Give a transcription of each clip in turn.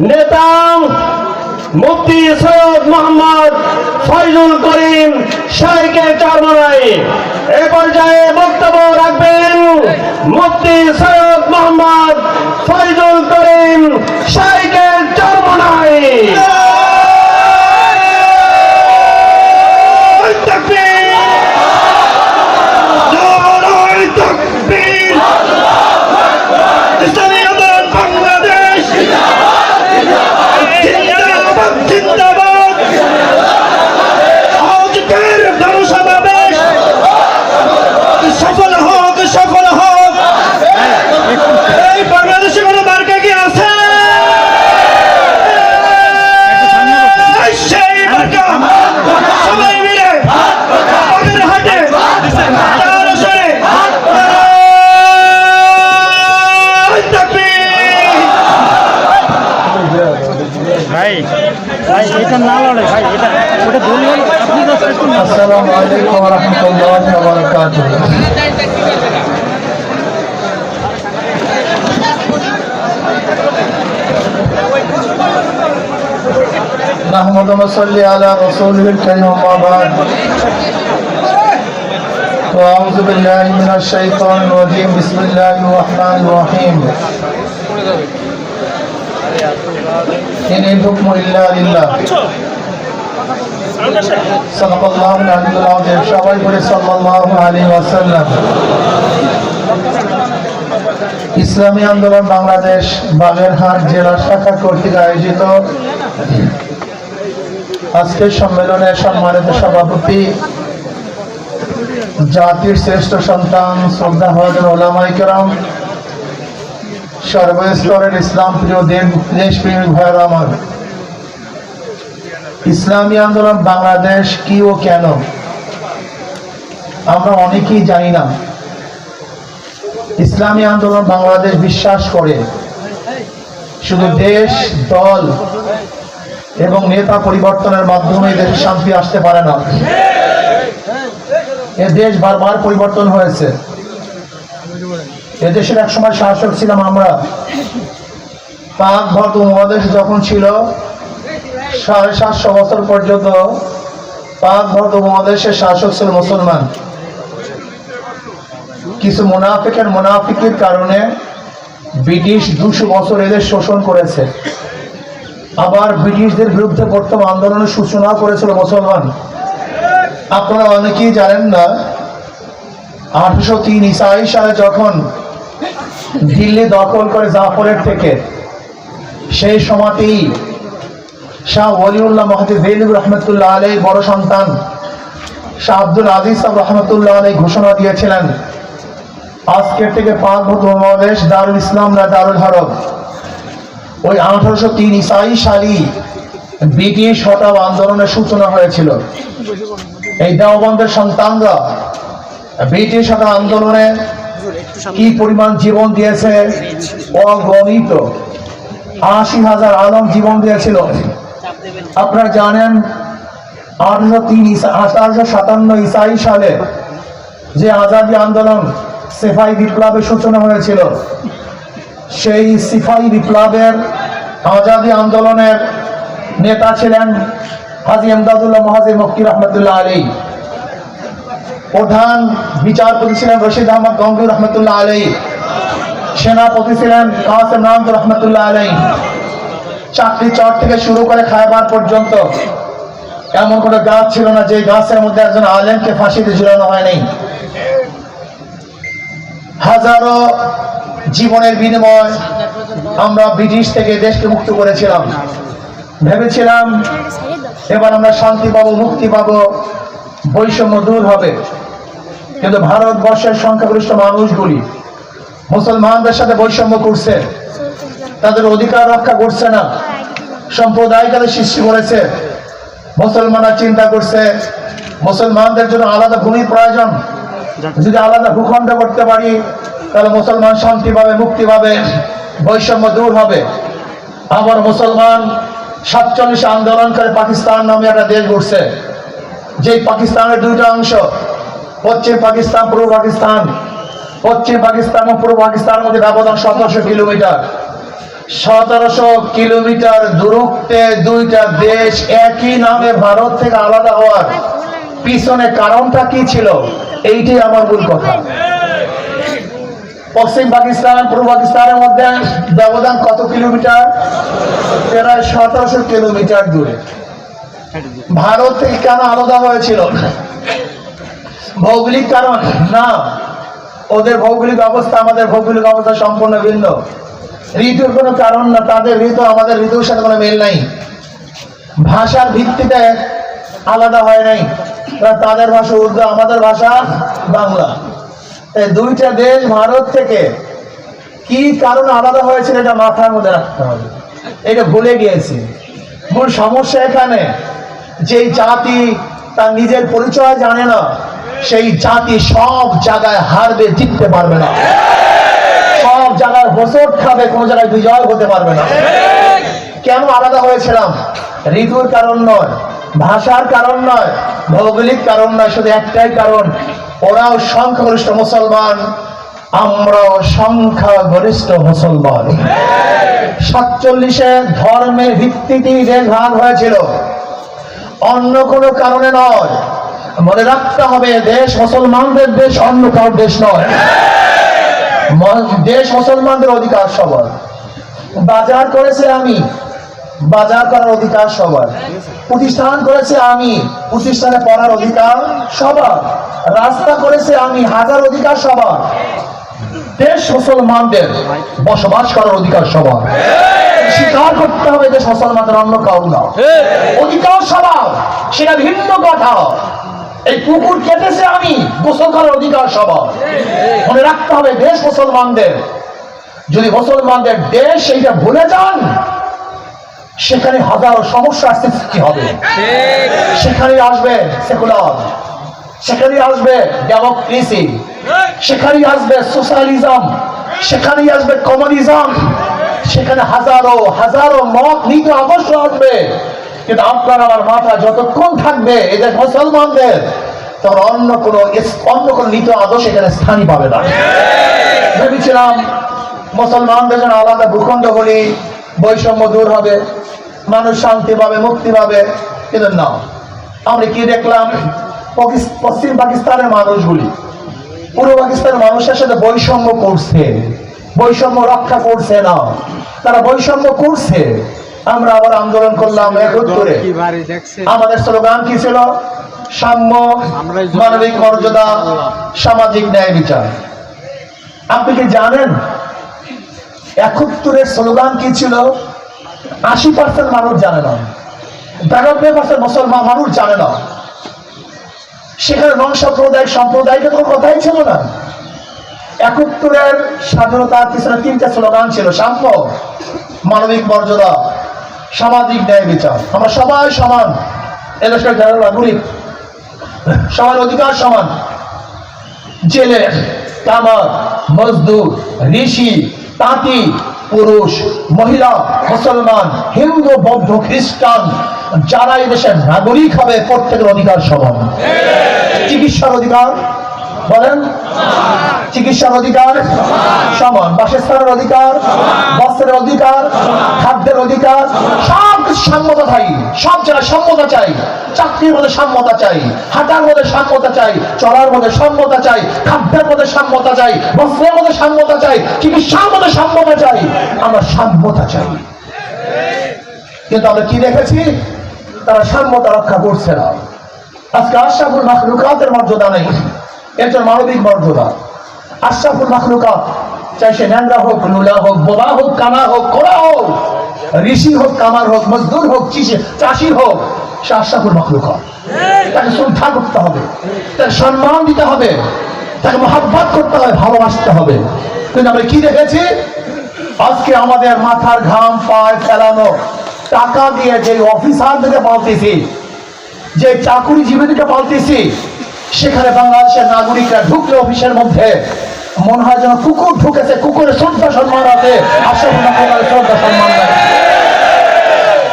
নেতা মুফতি সৈয়দ মোহাম্মদ ফয়জুল করিম শাহকে চরমনাই এ পর্যায়ে বক্তব্য রাখবেন মুফতি সৈয়দ মোহাম্মদ ফয়জুল করিম শাহকে চরমনাই ইসলামী আন্দোলন বাংলাদেশ জিন্দাবাদ জিন্দাবাদ আজকের জনসমাবেশ সফল হোক সফল হোক এই বাংলাদেশে কোনো মার্কা কি আছে সেই মার্কা সবাই মিলে আমাদের হাতে তার আসরে তাকবীর ভাই ভাই এটা না লড়ে ভাই এটা ওটা বললে আপনি তো একটু না আসসালামু আলাইকুম ওয়া রাহমাতুল্লাহি ওয়া বারাকাতুহু نحمد ونصلي على رسوله الكريم أما بعد وأعوذ بالله من الشيطان الرجيم بسم الله الرحمن الرحيم إن الحكم إلا لله সাল্লাল্লাহু আলাইহি ওয়াসাল্লাম সবাই বলে সাল্লাল্লাহু আলাইহি ওয়াসাল্লাম ইসলামী আন্দোলন বাংলাদেশ বাগেরহাট জেলা শাখা কর্তৃক আয়োজিত আজকের সম্মেলনের সম্মানিত সভাপতি, জাতির শ্রেষ্ঠ সন্তান, শ্রদ্ধা ভাজন ওলামাই কেরাম সর্বস্তরের ইসলাম প্রিয় দেশ প্রেমিক ভাইয়ের আমার। ইসলামী আন্দোলন বাংলাদেশ কি ও কেন? আমরা অনেকেই জানি না। ইসলামী আন্দোলন বাংলাদেশ বিশ্বাস করে। শুধু দেশ, দল এবং নেতা পরিবর্তনের মাধ্যমে দেশে শান্তি আসতে পারে না। এ দেশ বারবার পরিবর্তন হয়েছে। এদেশের এক সময় শাসক ছিলাম আমরা। পাক ভারত উপমহাদেশ যখন ছিল, সাড়ে সাতশো বছর পর্যন্ত পাক ভারত উপমহাদেশের শাসক ছিল মুসলমান। কিছু মোনাফিকের মোনাফিকের কারণে ব্রিটিশ দুশো বছর এদের শোষণ করেছে। আবার ব্রিটিশদের বিরুদ্ধে প্রথম আন্দোলনের সূচনা করেছিল মুসলমান। আপনারা অনেকেই জানেন না, আঠারোশো তিন ইসাই সালে যখন দিল্লি দখল করে জাফরের থেকে, সেই সময়তেই শাহ ওলিউল্লাহ মহাদিস জৈনুর রহমতুল্লাহ আলাই বড় সন্তান শাহ আব্দুল আজিজ সাহ রহমতুল্লাহ আলাই ঘোষণা দিয়েছিলেন, আজকের থেকে পাক ভূত মহাদেশ দারুল ইসলাম না দারুল হরব ওই আঠারোশো তিন ইসাই সালি ব্রিটিশ হটাও আন্দোলনের সূচনা হয়েছিল। এই দেওবন্দের সন্তানরা ব্রিটিশ হটাও আন্দোলনে কি পরিমাণ জীবন দিয়েছে? অগণিত। আশি হাজার আলম জীবন দিয়েছিল। আপনারা জানেন, আঠারোশো তিন আঠারোশো সাতান্ন ইসাই সালে যে আজাদি আন্দোলন সেফাই বিপ্লবের সূচনা হয়েছিল। সেই সিফাই বিপ্লবের আজাদি আন্দোলনের নেতা ছিলেন হাজি এমদাদুল্লাহ মহাজি মক্কি রহমতুল্লাহ আলী। প্রধান বিচারপতি ছিলেন রশিদ আহমদ গঙ্গুর রহমতুল্লাহ আলী। সেনাপতি ছিলেন কাসেম নামদ রহমতুল্লাহ আলী। চাকরি চট থেকে শুরু করে খায়বার পর্যন্ত এমন কোনো গাছ ছিল না যে গাছের মধ্যে একজন আলেমকে ফাঁসিতে ঝুলানো হয়নি। হাজারো জীবনের বিনিময় আমরা ব্রিটিশ থেকে দেশকে মুক্ত করেছিলাম। ভেবেছিলাম এবার আমরা শান্তি পাবো, মুক্তি পাবো, বৈষম্য দূর হবে। কিন্তু ভারতবর্ষের সংখ্যাগরিষ্ঠ মানুষগুলি মুসলমানদের সাথে বৈষম্য করছে। তাদের অধিকার রক্ষা করছে না। সম্প্রদায় তাদের সৃষ্টি করেছে। মুসলমানরা চিন্তা করছে, মুসলমানদের জন্য আলাদা ভূমির প্রয়োজন। যদি আলাদা ভূখণ্ড করতে পারি তাহলে মুসলমান শান্তি পাবে মুক্তি পাবে বৈষম্য দূর হবে। আবার মুসলমান সাতচল্লিশ আন্দোলন করে পাকিস্তান নামে একটা দেশ ঘুরছে যেই পাকিস্তানের দুইটা অংশ, পশ্চিম পাকিস্তান, পূর্ব পাকিস্তান, পশ্চিম পাকিস্তান ও পূর্ব পাকিস্তানের মধ্যে ব্যবধান সতেরোশো কিলোমিটার। সতেরোশো কিলোমিটার দূরত্বে দুইটা দেশ একই নামে ভারত থেকে আলাদা হওয়ার পিছনে কারণটা কি ছিল? এইটাই আমার মূল কথা। পশ্চিম পাকিস্তান, পূর্ব পাকিস্তানের মধ্যে ব্যবধান কত কিলোমিটার? প্রায় সতেরোশো কিলোমিটার দূরে। ভারত থেকে কেন আলাদা হয়েছিল? ভৌগোলিক কারণ? না। ওদের ভৌগোলিক অবস্থা আমাদের ভৌগোলিক অবস্থা সম্পূর্ণ ভিন্ন। ঋতুর কোনো কারণ না, তাদের ঋতু, আমাদের ঋতুর সাথে কোনো মিল নাই। ভাষার ভিত্তিতে আলাদা হয় নাই। তাদের ভাষা উর্দু, আমাদের ভাষা বাংলা। এই দুইটা দেশ ভারত থেকে কি কারণে আলাদা হয়েছিল এটা মাথার মধ্যে রাখতে হবে। এটা ভুলে গিয়েছি। মূল সমস্যা এখানে যে জাতি তার নিজের পরিচয় জানে না, সেই জাতি সব জায়গায় হারবে, জিততে পারবে না। সব জায়গায় হোসট খাবে, কোন জায়গায় বিজয় হতে পারবে না। কেন আলাদা হয়েছিলাম? ঋতুর কারণ নয়, ভাষার কারণ নয়, ভৌগোলিক কারণ নয়, শুধু একটাই কারণ। ওরাও সংখ্যাগরিষ্ঠ মুসলমান, আমরাও সংখ্যাগরিষ্ঠ মুসলমান। সাতচল্লিশে ধর্মের ভিত্তিতেই যে ভাগ হয়েছিল, অন্য কোনো কারণে নয়। মনে রাখতে হবে, দেশ মুসলমানদের দেশ, অন্য কারোর দেশ নয়। দেশ মুসলমানদের অধিকার সবার বাজার করেছে আমি বাজার করার অধিকার সবার। প্রতিষ্ঠান করেছে আমি, প্রতিষ্ঠানে পড়ার অধিকার সবার। রাস্তা করেছে আমি, হাজার অধিকার সবার। দেশ মুসলমানদের বসবাস করার অধিকার সবার। স্বীকার করতে হবে দেশ মুসলমানদের অন্য কাউ না। অধিকার সবার, সেটা ভিন্ন কথা। এই পুকুর কেটেছে আমি, গোসল করার অধিকার সবার। মনে রাখতে হবে দেশ মুসলমানদের। যদি মুসলমানদের দেশ সেইটা ভুলে যান সেখানে হাজারো সমস্যার সৃষ্টি হবে? সেখানে আসবে সেকুলার সেখানে আসবে ডেমোক্রেসি সেখানে আসবে সোশ্যালিজম সেখানে আসবে কমিউনিজম সেখানে হাজারো হাজারো মত নীতি আদর্শ আসবে। কিন্তু আপনার আমার মাথা যতক্ষণ থাকবে এদের মুসলমানদের তখন অন্য কোনো অন্য কোনো নীতি আদর্শ এখানে স্থানই পাবে না। ভেবেছিলাম মুসলমানদের জন্য আলাদা ভূখণ্ড হলে বৈষম্য দূর হবে। মানুষ শান্তি পাবে, মুক্তি পাবে কিন্তু না আমরা কি দেখলাম? পশ্চিম পাকিস্তানের মানুষগুলি। পূর্ব পাকিস্তানের মানুষের সাথে বৈষম্য করছে। বৈষম্য রক্ষা করছে না। তারা বৈষম্য করছে। আমরা আবার আন্দোলন করলাম দেখছে আমাদের স্লোগান কি ছিল? সাম্য, মানবিক মর্যাদা, সামাজিক ন্যায় বিচার। আপনি কি জানেন? একাত্তরের স্লোগান কি ছিল? আশি পার্সেন্ট মানুষ জানে না। বিরানব্বই পার্সেন্ট মুসলমান মানুষ জানে না। সেখানে নন সাম্প্রদায়িক সম্প্রদায়িকের কোনো কথাই ছিল না। একাত্তরের স্বাধীনতার পিছনে তিনটা স্লোগান ছিল, সাম্য, মানবিক মর্যাদা, সামাজিক ন্যায় বিচার। আমরা সবাই সমান। এদেশের যারা নাগরিক। সবার অধিকার সমান। জেলে কামার মজদুর, ঋষি তাঁতি, পুরুষ, মহিলা, মুসলমান, হিন্দু, বৌদ্ধ, খ্রিস্টান, যারা দেশের নাগরিক হবে, প্রত্যেকের অধিকার সমান। চিকিৎসার অধিকার? বলেন। চিকিৎসার অধিকার? সমান। বাসস্থানের অধিকার? বস্ত্রের অধিকার? খাদ্যের অধিকার? সব সাম্যতা চাই। সব জায়গায় সাম্যতা চাই। চাকরির মধ্যে সাম্যতা চাই। হাঁটার মধ্যে সাম্যতা চাই। চলার মধ্যে সাম্যতা চাই। খাদ্যের মধ্যে সাম্যতা চাই। বস্ত্রের মধ্যে সাম্যতা চাই। চিকিৎসার মধ্যে সাম্যতা চাই। আমরা সাম্যতা চাই। কিন্তু আমরা কি দেখেছি? তারা সাম্যতা রক্ষা করছে না। আজকে আশরাফুল মাখলুকাতের মর্যাদা নেই। এটা মানবিক মর্যাদা। আশরাফুল মাখলুকাত, চাই সে ন্যাংরা হোক, লুলা হোক, বোবা হোক, কানা হোক, কোড়া হোক। ঋষি হোক, কামার হোক, মজদুর হোক চিসি- চাষি হোক সে আশরাফুল মাখলুকাত তাকে শ্রদ্ধা করতে হবে, তাকে সম্মান দিতে হবে, তাকে মহাব্বত করতে হবে, ভালোবাসতে হবে। কিন্তু আমরা কি দেখেছি? আজকে আমাদের মাথার ঘাম পায় ফেলানো টাকা দিয়ে যে অফিসারদেরকে পালতেছি, যে চাকুরিজীবীদেরকে পালতেছি, সেখানে বাংলাদেশের নাগরিকরা ঢুকলে অফিসের মধ্যে, মনে হয় যেন কুকুর ঢুকেছে, কুকুরের শ্রদ্ধা সম্মান আছে কুকুরের শ্রদ্ধা সম্মান নাই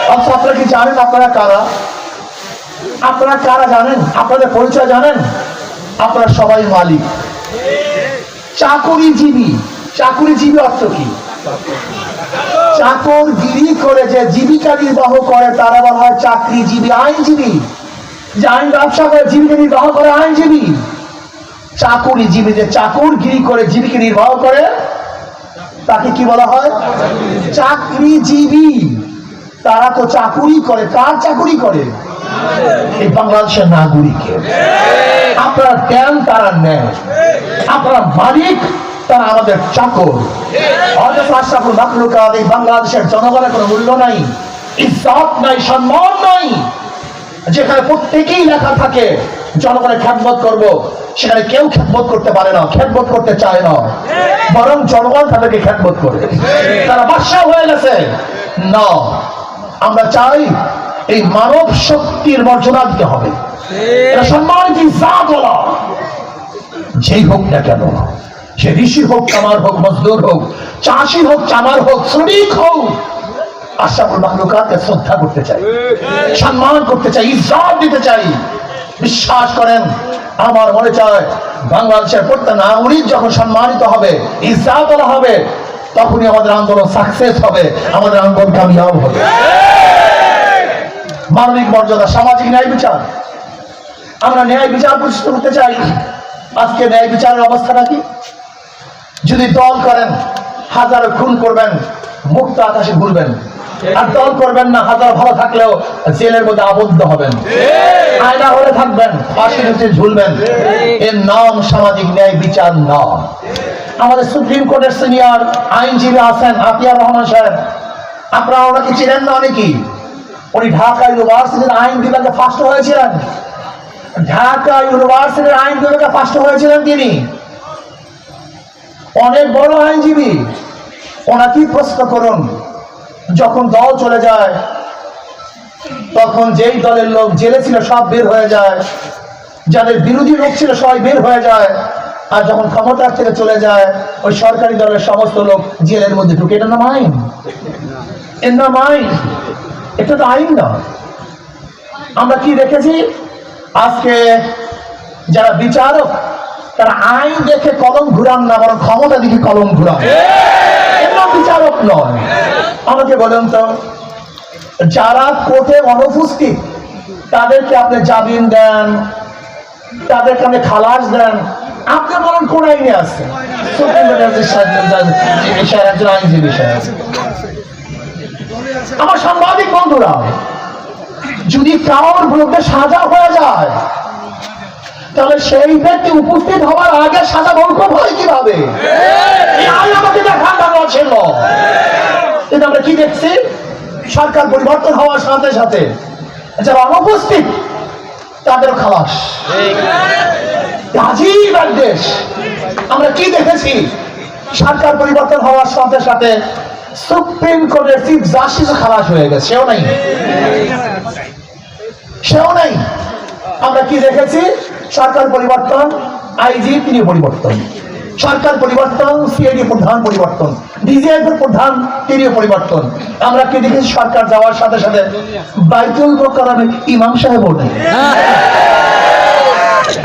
আচ্ছা আপনারা কি জানেন আপনারা কারা? আপনারা কারা জানেন? আপনাদের পরিচয় জানেন? আপনারা সবাই মালিক। চাকুরিজীবী। চাকুরিজীবী অর্থ কি? চাকরগিরি করে যে জীবিকা নির্বাহ করে, তারা বলা হয় চাকরিজীবী, আইনজীবী। যে আইন ব্যবসা করে, জীবিকা নির্বাহ করে, আইনজীবী। চাকুরিজীবী যে চাকরগিরি করে, জীবিকা নির্বাহ করে, তাকে কি বলা হয়? চাকরিজীবী। তারা তো চাকুরি করে, কার চাকুরি করে? এই বাংলাদেশের নাগরিকের। আপনারা দেন তারা নেন আপনারা মালিক, তারা আমাদের চাকর। এই বাংলাদেশের জনগণের কোনো মূল্য নাই, ইজ্জত নাই, সম্মান নাই। যেখানে প্রত্যেকেই লেখা থাকে, জনগণের খ্যাতবোধ করব, সেখানে কেউ খ্যাতবোধ করতে পারে না খ্যাতবোধ করতে চায় না। বরং জনগণ তাদেরকে খ্যাতবোধ করে। তারা বাদশাহ হয়ে গেছে। না আমরা চাই এই মানব শক্তির মর্যাদা দিতে হবে। যেই হোক না কেন, সে ঋষি হোক কামার হোক, মজদুর হোক, চাষি হোক, চামার হোক, শ্রমিক হোক আশাফুল মাহলুকাতকে শ্রদ্ধা করতে চাই, সম্মান করতে চাই, ইজ্জত দিতে চাই। বিশ্বাস করেন, আমার মনে চায় বাংলাদেশের প্রত্যেক নাগরিক যখন সম্মানিত হবে, ইজ্জাত হবে তখনই আমাদের আন্দোলন সাকসেস হবে, আমাদের আন্দোলন কামিয়াব হবে। মানবিক মর্যাদা, সামাজিক ন্যায় বিচার। আমরা ন্যায় বিচার প্রতিষ্ঠিত করতে চাই। আজকে ন্যায় বিচারের অবস্থাটা কি? যদি দল করেন, হাজারো খুন করবেন, মুক্ত আকাশে ঘুরবেন। আর দল করবেন না, হাজার ভালো থাকলেও জেলের মধ্যে আবদ্ধ হবেন। আয়না হলে থাকবেন ফাঁসির নিচে ঝুলবেন। এর নাম সামাজিক ন্যায় বিচার নয়। আমাদের সুপ্রিম কোর্টের সিনিয়র আইনজীবী আছেন আতিয়ার রহমান সাহেব। আপনারা ওনাকে চিনেন না অনেকেই? উনি ঢাকা ইউনিভার্সিটির আইন বিভাগে ফার্স্ট হয়েছিলেন। ঢাকা ইউনিভার্সিটির আইন বিভাগে ফার্স্ট হয়েছিলেন তিনি। অনেক বড় আইনজীবী। ওনাকেই প্রশ্ন করুন, যখন দল চলে যায়, তখন যেই দলের লোক জেলে ছিল সব বের হয়ে যায়। যাদের বিরোধী লোক ছিল সবাই বের হয়ে যায়। আর যখন ক্ষমতার থেকে চলে যায় ওই সরকারি দলের সমস্ত লোক জেলের মধ্যে ঢুকে। এটা নাম আইন এর নাম আইন এটা তো আইন না। আমরা কি দেখেছি? আজকে যারা বিচারক তারা আইন দেখে কলম ঘুরান না বরং ক্ষমতা দেখে কলম ঘুরান। এর নাম বিচারক নয়। আমাকে বলেন তো যারা কোর্টে অনুপস্থিত তাদেরকে আপনি জামিন দেন তাদেরকে আপনি খালাস দেন আপনি বলেন কোন আইনে আছে? একজন আইনজীবী আমার সাংবাদিক বন্ধুরা যদি কারোর বিরুদ্ধে সাজা হয়ে যায় তাহলে সেই ব্যক্তি উপস্থিত হওয়ার আগে সাজা মৌকুব হয় কীভাবে? আমাকে দেখার ছিল কিন্তু আমরা কি দেখছি? সরকার পরিবর্তন হওয়ার সাথে সাথে যারা অনুপস্থিত তাদের খালাস। রাজীব এক দেশ। আমরা কি দেখেছি? সরকার পরিবর্তন হওয়ার সাথে সাথে সুপ্রিম কোর্টের চিফ জাস্টিস খালাস হয়ে গেছে। সেও নাই। সেও নাই। আমরা কি দেখেছি? সরকার পরিবর্তন, আইজি তিনি পরিবর্তন। সরকার পরিবর্তন, সিআইডি প্রধান পরিবর্তন। ডিজিএফ প্রধান তিনিও পরিবর্তন। আমরা কি দেখেছি? সরকার যাওয়ার সাথে সাথে বাইতুল মোকারমে ইমাম সাহেবও নেই।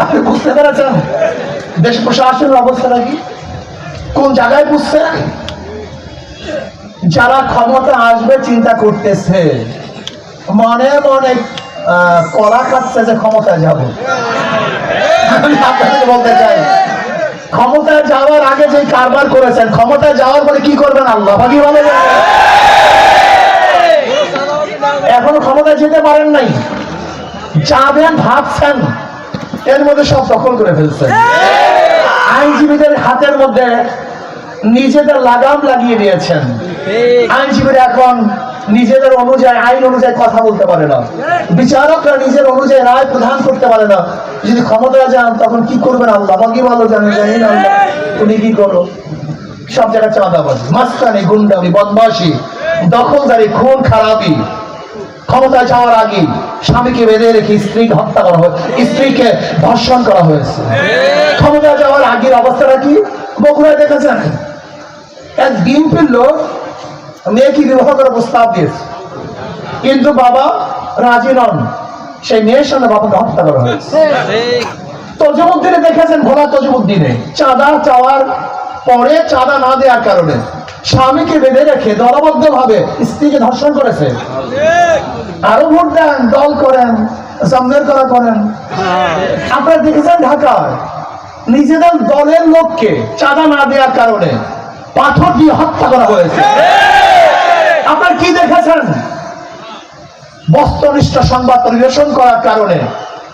আপনি বুঝতে পেরেছেন দেশ প্রশাসনের অবস্থাটা কোন জায়গায় বুঝছে? যারা ক্ষমতা আসবে চিন্তা করতেছে। মনে মনে কলা খাচ্ছে যে ক্ষমতায় যাব। বলতে চাই, ক্ষমতায় যাওয়ার আগে যে কারবার করেছেন, ক্ষমতায় যাওয়ার পরে কি করবেন আল্লাহ বাকি বলে? এখনও ক্ষমতায় যেতে পারেন নাই। যাবেন, ভাবছেন এর মধ্যে সব দখল করে ফেলছেন আইনজীবীদের হাতের মধ্যে নিজেদের লাগাম লাগিয়ে দিয়েছেন। আইনজীবীরা এখন নিজেদের অনুযায়ী আইন অনুযায়ী কথা বলতে পারে না। বিচারকরা নিজের অনুযায়ী রায় প্রদান করতে পারে না। যদি ক্ষমতা যান তখন কি করবেন আল্লাহ? বাকি ভালো জানেন? জানি না আল্লাহ। তুমি কি করো সব জায়গায় চাঁদাবাজি মাস্তানি গুন্ডামি বদমাশি দখলদারি খুন খারাপি। ক্ষমতায় যাওয়ার আগে স্বামীকে বেঁধে রেখে স্ত্রীকে হত্যা করা হয় স্ত্রীকে ধর্ষণ করা হয়েছে। ক্ষমতায় যাওয়ার আগের অবস্থাটা কি? বগুড়ায় দেখেছেন? এক বিএনপির লোক মেয়েকে বিবাহ করার প্রস্তাব দিয়েছে। কিন্তু বাবা রাজি নন। সেই মেয়ের সামনে বাবাকে হত্যা করা হয়েছে। তজমুদ্দিনে দেখেছেন ভোলা তজমুদ্দিনে চাঁদা চাওয়ার পরে চাঁদা না দেওয়ার কারণে স্বামীকে বেঁধে রেখে দলবদ্ধ ভাবে স্ত্রীকে ধর্ষণ করেছে। আরও ভোট দেন, দল করেন জামদের করা করেন। আপনারা দেখেছেন ঢাকায়? নিজেদের দলের লোককে চাঁদা না দেওয়ার কারণে পাথর দিয়ে হত্যা করা হয়েছে। আপনার কি দেখেছেন? বস্ত্রনিষ্ঠ সংবাদ পরিবেশন করার কারণে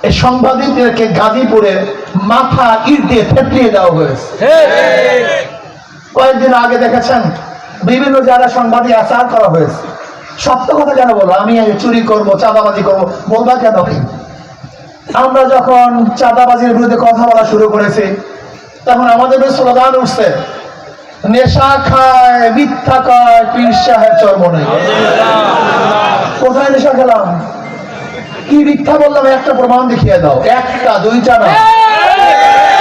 এই সাংবাদিকদেরকে গাজীপুরে মাথা ইট দিয়ে থেতলিয়ে দেওয়া হয়েছে। কয়েকদিন আগে দেখেছেন, বিভিন্ন জায়গায় সাংবাদিক আচার করা হয়েছে। সত্য কথা কেন বলো আমি চুরি করব, চাঁদাবাজি করব, বলবা কেন? আমরা যখন চাঁদাবাজির বিরুদ্ধে কথা বলা শুরু করেছি, তখন আমাদের স্লোগান উঠছে, নেশা খায়, মিথ্যা খায় পীর সাহেব চর্ম নেই। কোথায় নেশা খেলাম? কি মিথ্যা বললাম? একটা প্রমাণ দেখিয়ে দাও। একটা, দুইটা না।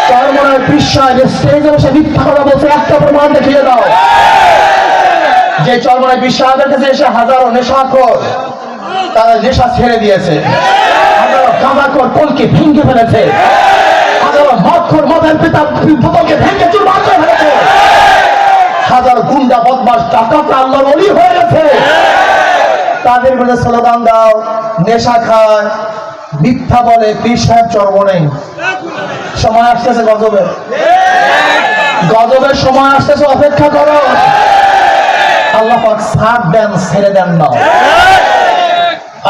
চরমনায় পীর সাহেব স্টেজে বসে মিথ্যা কথা বলছে, একটা প্রমাণ দেখিয়ে দাও। যে চরমনায় সাহেবের কাছে এসে হাজারো নেশাখোর, তারা নেশা ছেড়ে দিয়েছে। হাজারো গাঁজাখোর কলকে ভেঙে ফেলেছে। হাজারো মদখোর মদের পিতা বোতলকে ভেঙে চুরমার করে ফেলেছে। হাজার গুন্ডা বদমাস ডাকাতরা আল্লাহর অলি হয়ে গেছে। তাদের বিরুদ্ধে স্লোগান দাও, নেশা খায়, মিথ্যা বলে পীর চর্ম নেই। সময় আসতেছে গজবের গজবের সময় আসতেছে, অপেক্ষা করো। আল্লাহ সাথ দেন ছেড়ে দেন না।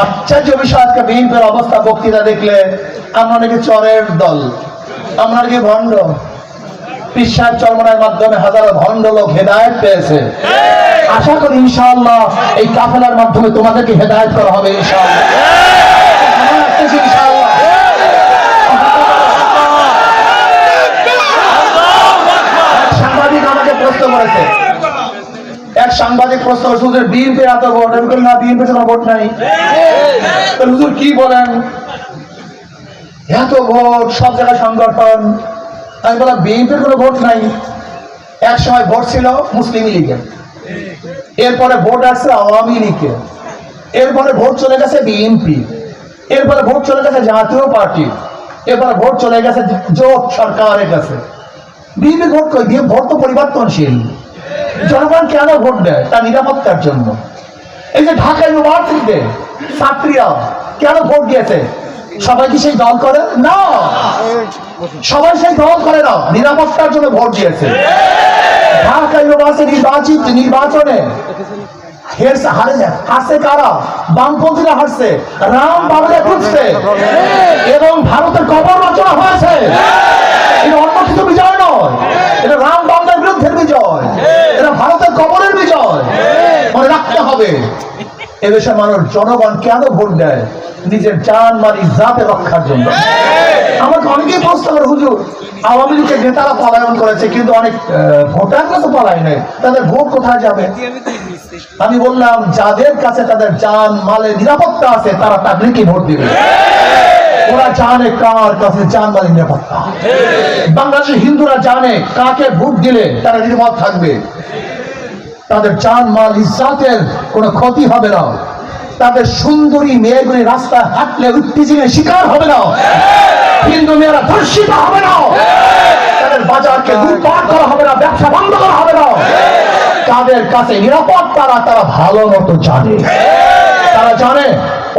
আশ্চর্য বিষয়, আজকে বিএনপির অবস্থা, বক্তৃতা দেখলে আমরা নাকি চরের দল, আমরা নাকি ভণ্ড। পিসার চর্মনার মাধ্যমে হাজারো ভণ্ড লোক হেদায়ত পেয়েছে। আশা করি ইনশাআল্লাহ এই কাফেলার মাধ্যমে তোমাদেরকে হেদায়ত করা হবে ইনশাআল্লাহ সময় আসতেছে ইনশাআল্লাহ এক সাংবাদিক আমাকে প্রশ্ন করেছে এক সাংবাদিক প্রশ্ন এত ভোট? আমি বলি না কোনো ভোট নাই। হুজুর কি বলেন? এত ভোট, সব জায়গায় সংগঠন। আমি বললাম বিএনপির কোনো ভোট নাই। এক সময় ভোট ছিল মুসলিম লীগের। এরপরে ভোট আসছে আওয়ামী লীগের। এরপরে ভোট চলে গেছে বিএনপি। এরপরে ভোট চলে গেছে জাতীয় পার্টি। এরপরে ভোট চলে গেছে জোট সরকারের কাছে। বিএনপি ভোট কই? দিয়ে ভোট তো পরিবর্তনশীল। জনগণ কেন ভোট দেয়? তার নিরাপত্তার জন্য। এই যে ঢাকা ইউনিভার্সিটিতে ছাত্রীরা কেন ভোট দিয়েছে? সবাই কি সেই দল করে? না। সবাই সেই দল করে না। নিরাপত্তার জন্য ভোট দিয়েছে। ঢাকা ইউনিভার্সিটি নির্বাচিত নির্বাচনে হেরছে হারে হারছে কারা? বামপন্থীরা হারছে। রাম বাংলা ঘুরছে এবং ভারতের কবর রচনা হয়েছে। অন্য কিছু বিজয় নয় এটা রাম বাংলার বিজয়। এটা ভারতের কবরের বিজয়। মনে রাখতে হবে এদেশের মানুষ, জনগণ কেন ভোট দেয়? নিজের মাল ইজ্জাতে রক্ষার জন্য। আমাকে অনেকেই প্রশ্ন করে, হুজুর, আওয়ামী লীগের নেতারা পলায়ন করেছে, কিন্তু অনেক ভোটাররা তো পলায় নাই। তাদের ভোট কোথায় যাবে? আমি বললাম, যাদের কাছে তাদের জান মালের নিরাপত্তা আছে, তারা তাবলিকে ভোট দিবে। ওরা জানে কার কাছে জান নিরাপত্তা। বাংলাদেশের হিন্দুরা জানে কাকে ভোট দিলে তারা নিরাপদ থাকবে। তাদের জান মাল ইজ্জাতের কোনো ক্ষতি হবে না। তাদের সুন্দরী মেয়েগুলি রাস্তায় হাঁটলে উত্তেজনের শিকার হবে না। হিন্দু মেয়েরা ধর্ষিত হবে না। তাদের বাজারকে লুটপাট করা হবে না, ব্যবসা বন্ধ করা হবে না। তাদের কাছে নিরাপদ তারা তারা ভালো মতো জানে। তারা জানে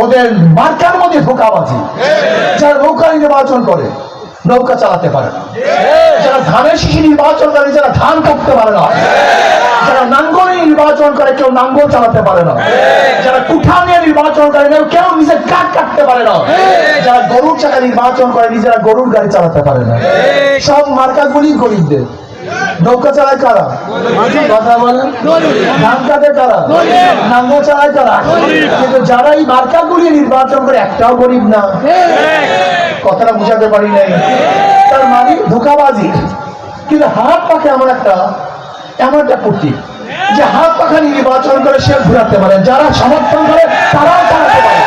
ওদের মার্কার মধ্যে ধোকাবাজি। যারা নৌকা নির্বাচন করে নৌকা চালাতে পারে না। যারা ধানের শিশি নির্বাচন করে যারা ধান কাটতে পারে না। যারা নাঙ্গল নির্বাচন করে কেউ নাঙ্গল চালাতে পারে না। যারা কুঠা নিয়ে নির্বাচন করে কেউ কেউ নিজের কাঠ কাটতে পারে না। যারা গরুর চাকা নির্বাচন করে নিজেরা গরুর গাড়ি চালাতে পারে না। সব মার্কাগুলি গরিবদের। নৌকা চালায় কারা? কথা বলেন। ধান কাটে কারা? নাঙ্গল চালায় কারা? কিন্তু যারা এই মার্কাগুলি নির্বাচন করে একটাও গরিব না। কথাটা বুঝাতে পারি নাই। তার মানে ধোকাবাজি। কিন্তু হাত পাখে এমন একটা এমন একটা প্রতীক যে হাত পাখা নির্বাচন করে সে ঘুরাতে পারে। যারা সমর্থন করে তারাও চালাতে পারে।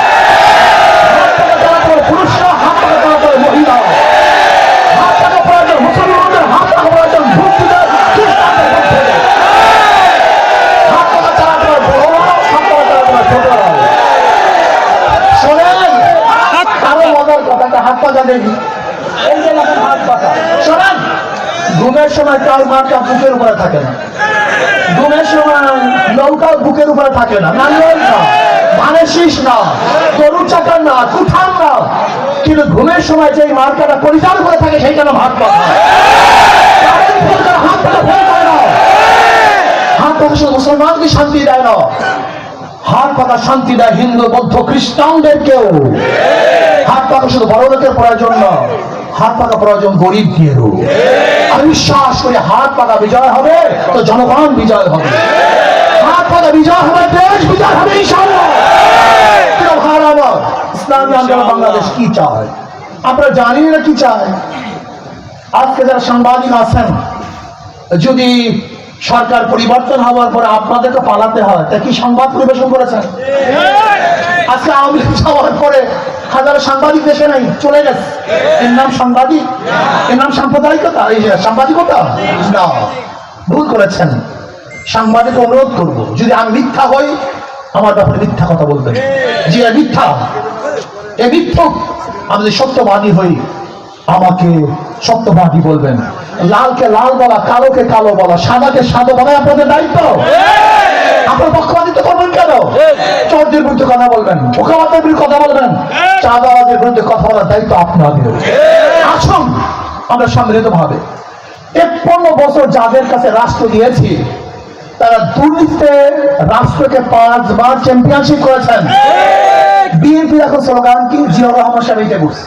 দেখি এই যে হাত পাকা শোনেন, ঘুমের সময় কাল মাঠটা বুকের উপরে থাকে না। ঘুমের সময় নৌকা বুকের উপরে থাকে না। না, ধানের শীষ না, গরুর চাকার না না। কিন্তু ঘুমের সময় মার্কাটা করে থাকে হাত শুধু মুসলমানকে শান্তি দেয় না। হাত পাখা শান্তি দেয় হিন্দু, বৌদ্ধ, খ্রিস্টানদেরকেও। পাখা শুধু বড় লোকের প্রয়োজন না হাত পাখা প্রয়োজন গরিব আমি বিশ্বাস করি হাত পাকা বিজয় হবে তো জনগণ বিজয় হবে। হাত পাকা বিজয় হবে দেশ বিজয় হবে আমার, ইসলামী আন্দোলন বাংলাদেশ কি চায়? আপনারা জানি না কি চায়? আজকে যারা সাংবাদিক আছেন যদি সরকার পরিবর্তন হওয়ার পরে আপনাদেরকে পালাতে হয়। তা কি সংবাদ পরিবেশন করেছেন? আজকে আওয়ামী লীগ যাওয়ার পরে হাজারো সাংবাদিক দেশে নাই, চলে গেছে। এর নাম সাংবাদিক? এর নাম সাম্প্রদায়িকতা? এই যে সাংবাদিকতা? না। ভুল করেছেন। সাংবাদিক অনুরোধ করব, যদি আমি মিথ্যা হই, আমার ব্যাপারে মিথ্যা কথা বলবেন। এ মিথ্যা। এ মিথ্যুক। আমি যদি সত্যবাদী হই, আমাকে সত্যবাদী বলবেন। লালকে লাল বলা কালোকে কালো বলা সাদাকে সাদা বলা আপনাদের দায়িত্ব? আপনার পক্ষপাতিত্ব করবেন কেন? চোরদের বিরুদ্ধে কথা বলবেন ওকামাতের বিরুদ্ধে কথা বলবেন চাঁদাবাজের বিরুদ্ধে কথা বলার দায়িত্ব আপনাদের। আসুন আমরা সম্মিলিত ভাবে। তেপ্পন্ন বছর যাদের কাছে রাষ্ট্র দিয়েছি তারা দুর্নীতিতে রাষ্ট্রকে পাঁচবার চ্যাম্পিয়নশিপ করেছেন। বিএনপি এখন স্লোগান কি? জিয়াউর রহমান সাহেব এইটা করছে।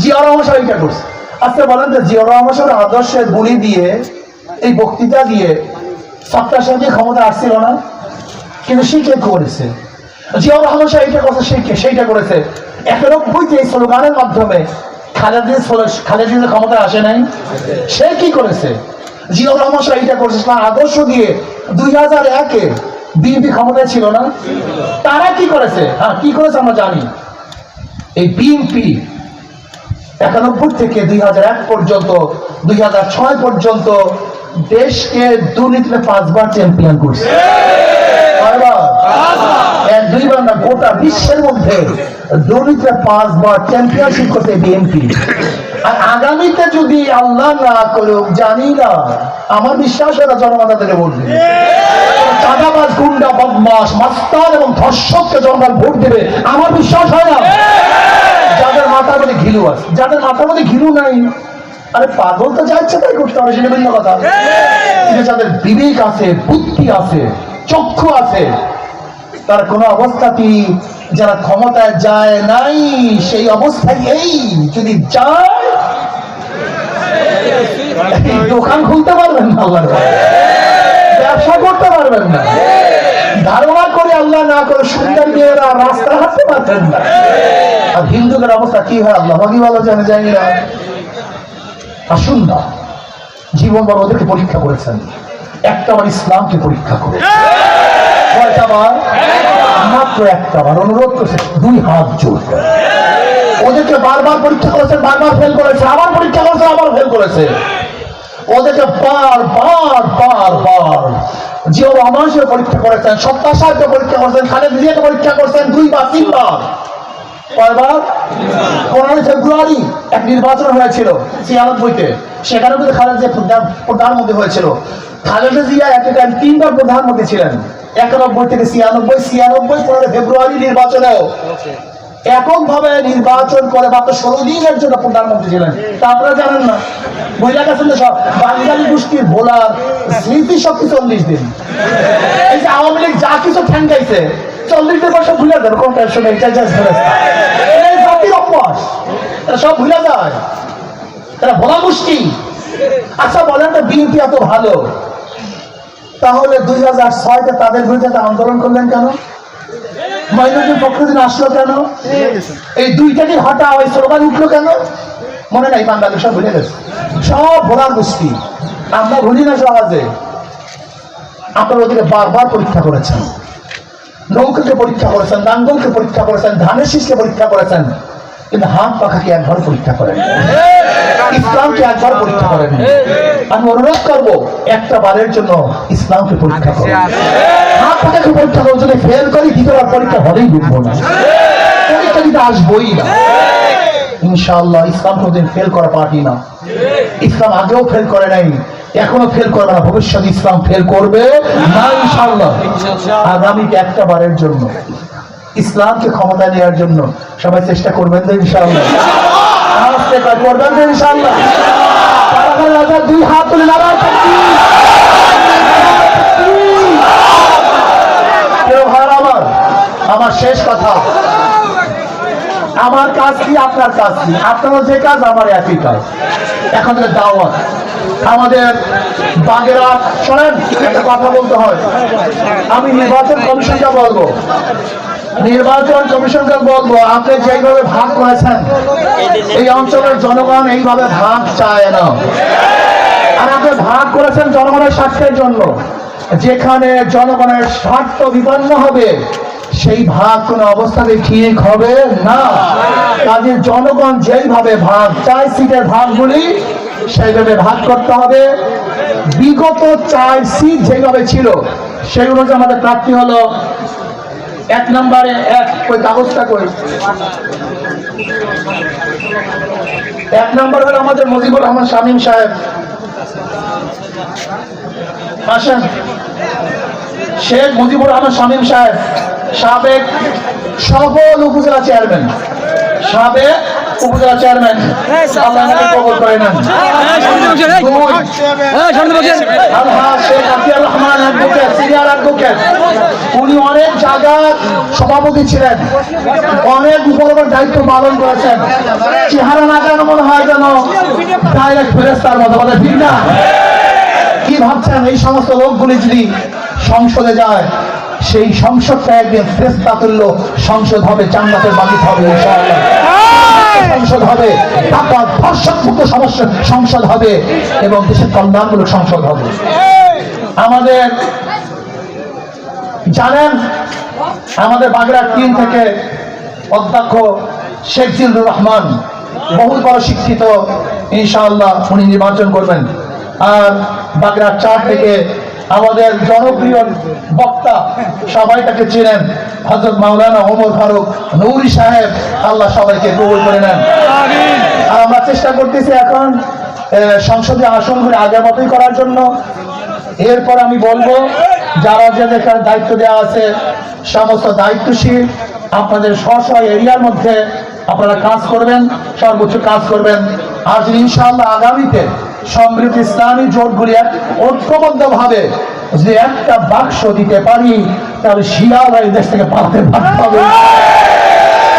জিয়াউর রহমান সাহেব করছে। আচ্ছা বলেন যে জিয়াউর রহমান সাহেবের আদর্শের গুলি দিয়ে, এই বক্তৃতা দিয়ে সত্তার সাথে ক্ষমতা আসছিল না? কিন্তু সে কে করেছে? জিয়াউর রহমান সাহেব এইটা করছে, সে কে সেইটা করেছে। একানব্বইতে এই স্লোগানের মাধ্যমে খালেদিন খালেদিন ক্ষমতা আসে নাই? সে কি করেছে? জিয়াউর রহমান সাহেব এইটা করেছে, তার আদর্শ দিয়ে দুই হাজার একে বিএনপি ক্ষমতায় ছিল না? তারা কি করেছে? হ্যাঁ কি করেছে আমরা জানি। এই বিএনপি একানব্বই থেকে দুই হাজার এক পর্যন্ত দুই হাজার ছয় পর্যন্ত দেশকে দুর্নীতিতে পাঁচবার চ্যাম্পিয়ন করছে। এক দুইবার না গোটা বিশ্বের মধ্যে দুর্নীতিতে পাঁচবার চ্যাম্পিয়নশিপ করছে বিএনপি আগামীতে যদি আল্লাহ না করুক, জানি না। আমার বিশ্বাস না জনগণ ভোট দেবে। চাঁদাবাজ, গুন্ডা বদমাস মাস্তান এবং ধর্ষককে জনগণ ভোট দেবে, আমার বিশ্বাস হয় না। যাদের মাথার মধ্যে ঘিলু আছে, যাদের মাথার মধ্যে ঘিলু নাই। আরে পাগল তো যা ইচ্ছে তাই করতে পারে সেটা ভিন্ন কথা। যাদের বিবেক আছে, বুদ্ধি আছে, চক্ষু আছে তার কোনো অবস্থাতেই যারা ক্ষমতায় যায় নাই, সেই অবস্থায় এই। যদি যায় দোকান খুলতে পারবেন না আল্লাহর ব্যবসা করতে পারবেন না। ধারণা করে আল্লাহ না করে সুন্দর মেয়েরা রাস্তা হাঁটতে পারবেন না। আর হিন্দুদের অবস্থা কি হয় আল্লাহ কি ভালো জানে, জানি না। আসুন না জীবন বড় ওদেরকে পরীক্ষা করেছেন। একটা বার ইসলামকে পরীক্ষা করে মাত্র একটা বার। অনুরোধ করেছে, দুই হাত জোর ওদেরকে বারবার পরীক্ষা করেছেন বারবার ফেল করেছে, আবার পরীক্ষা করেছে, আবার ফেল করেছে। ওদেরকে বার বার বার বার। জিও রহমানকে পরীক্ষা করেছেন সত্তা সাহেবকে পরীক্ষা করেছেন, খালেদ জিয়াকে পরীক্ষা করেছেন, দুইবার, তিনবার। কয়বার পনেরোই নির্বাচন প্রধানমন্ত্রী ছিলেন। একানব্বই থেকে ছিয়ানব্বই ছিয়ানব্বই পনেরো ফেব্রুয়ারি নির্বাচনেও। নির্বাচন করে মাত্র ষোলো দিনের জন্য প্রধানমন্ত্রী ছিলেন। তা আপনারা জানেন না। মহিলা সব বাঙালি গোষ্ঠীর ভোলার স্মৃতি শক্তি চল্লিশ দিন। এই যে আওয়ামী লীগ যা কিছু ঠ্যাঙ্গাইছে চল্লিশ দিন সব ভুলে যাবে কোন টেনশন নেই চাই চাই এই জাতির অভ্যাস এরা সব ভুলে যায়। এরা ভোলা গোষ্ঠী আচ্ছা বলেন তো, বিএনপি এত ভালো। তাহলে দুই হাজার ছয়তে তাদের বিরুদ্ধে একটা আন্দোলন করলেন কেন? মাইনুদ্দিন ফখরুদ্দিন আসলো কেন? এই দুইটাকে হটা ওই স্লোগান উঠল কেন? মনে নাই, বাঙালি সব ভুলে গেছে। সব ভোলার গোষ্ঠী আমরা ভুলি না সহজে। আপনার ওদিকে বারবার পরীক্ষা করেছেন। নৌকাকে পরীক্ষা করেছেন নাঙ্গলকে পরীক্ষা করেছেন ধানের শীষকে পরীক্ষা করেছেন কিন্তু হাত পাখাকে একবার পরীক্ষা করেন। ইসলামকে একবার পরীক্ষা করেন। আমি অনুরোধ করব একটা বারের জন্য ইসলামকে পরীক্ষা করেন। হাত পাখাকে পরীক্ষা করব যদি ফেল করি দ্বিতীয়বার পরীক্ষা হলেই বুঝব না। পরীক্ষা দিতে আসবোই না। ইনশাআল্লাহ ইসলাম কোনদিন ফেল করা পার্টি না। ইসলাম আগেও ফেল করে নাই। এখনও ফেল করবে না। ভবিষ্যৎ ইসলাম ফেল করবে না আগামীতে একটা বারের জন্য। ইসলামকে ক্ষমতা নেওয়ার জন্য। সবাই চেষ্টা করবেন তো করবেন দুই হাত তুলে নারাজ আমার শেষ কথা। আমার কাজ কি আপনার কাজ কি? আপনারও যে কাজ আমার একই কাজ। এখন দাওয়াত। আমাদের বাগেরা শোনেন, একটা কথা বলতে হয়। আমি নির্বাচন কমিশনকে বলব। নির্বাচন কমিশনকে বলব, আপনি যেইভাবে ভাগ করেছেন, এই অঞ্চলের জনগণ এইভাবে ভাগ চায় না। আর আপনি ভাগ করেছেন জনগণের স্বার্থের জন্য। যেখানে জনগণের স্বার্থ বিপন্ন হবে সেই ভাগ কোনো অবস্থাতে ঠিক হবে না। কাজে জনগণ যেইভাবে ভাগ চায়, সিটের ভাগগুলি সেইভাবে ভাগ করতে হবে। বিগত চার সিট যেভাবে ছিল সেগুলো যে আমাদের প্রাপ্তি হলো, এক নম্বরে এক, ওই কাগজটা কই? এক নম্বর হলো আমাদের মুজিবুর রহমান শামীম সাহেব। আসেন শেখ মুজিবুর রহমান শামীম সাহেব। সাবেক সকল উপজেলা চেয়ারম্যান। সাবেক উপজেলা চেয়ারম্যান। আল্লাহ নাকি করে নেন। দুই, আলহাজ শেখ আতিয়ার রহমান সিনিয়র অ্যাডভোকেট উনি অনেক জায়গার সভাপতি ছিলেন। অনেক উপর উপর দায়িত্ব পালন করেছেন। চেহারা না কেন মনে হয় যেন ডাইরেক্ট ফেরেস্তার মতো বলে ঠিক না? কি ভাবছেন এই সমস্ত লোকগুলি যদি সংসদে যায়? সেই সংসদটা একদিন ফেরেস্তা তুল্য সংসদ হবে জান্নাতের বাকি হবে ইনশাআল্লাহ। সংসদ হবে তারপর ধর্ষকমুক্ত সমস্যা সংসদ হবে এবং দেশের কল্যাণমূলক সংসদ হবে। আমাদের জানেন আমাদের বাগড়া টিম থেকে অধ্যক্ষ শেখ জিল্লুর রহমান বহু বড় শিক্ষিত ইনশাআল্লাহ উনি নির্বাচন করবেন। আর বাগড়া চার থেকে আমাদের জনপ্রিয় বক্তা সবাই তাকে চেনেন। হজরত মাওলানা ওমর ফারুক নৌরি সাহেব, আল্লাহ সবাইকে কবুল করে নেন। আর আমরা চেষ্টা করতেছি এখন সংসদীয় আসনগুলি আগের মতোই করার জন্য। এরপর আমি বলব, যারা যাদের এখানে দায়িত্ব দেওয়া আছে, সমস্ত দায়িত্বশীল, আপনাদের স্ব স্ব এরিয়ার মধ্যে আপনারা কাজ করবেন, সর্বোচ্চ কাজ করবেন। আর ইনশাআল্লাহ আগামীতে সমৃদ্ধ ইসলামী জোটগুলি এক ঐক্যবদ্ধভাবে যে একটা বাক্স দিতে পারি তাহলে শিয়াল এই দেশ থেকে পালাতে পারতে হবে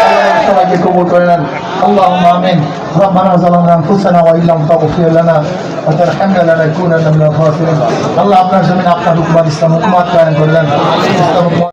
আল্লাহ সবাইকে কবুল করে নেন اللهم امين ربنا ظلمنا انفسنا وان لم تغفر لنا وترحمنا لنكونن من الخاسرين আল্লাহ আপনার জমিন আপনার হুকুমাত ইসলাম হুকুমাত কায়েম করলেন ইসলাম হুকুমাত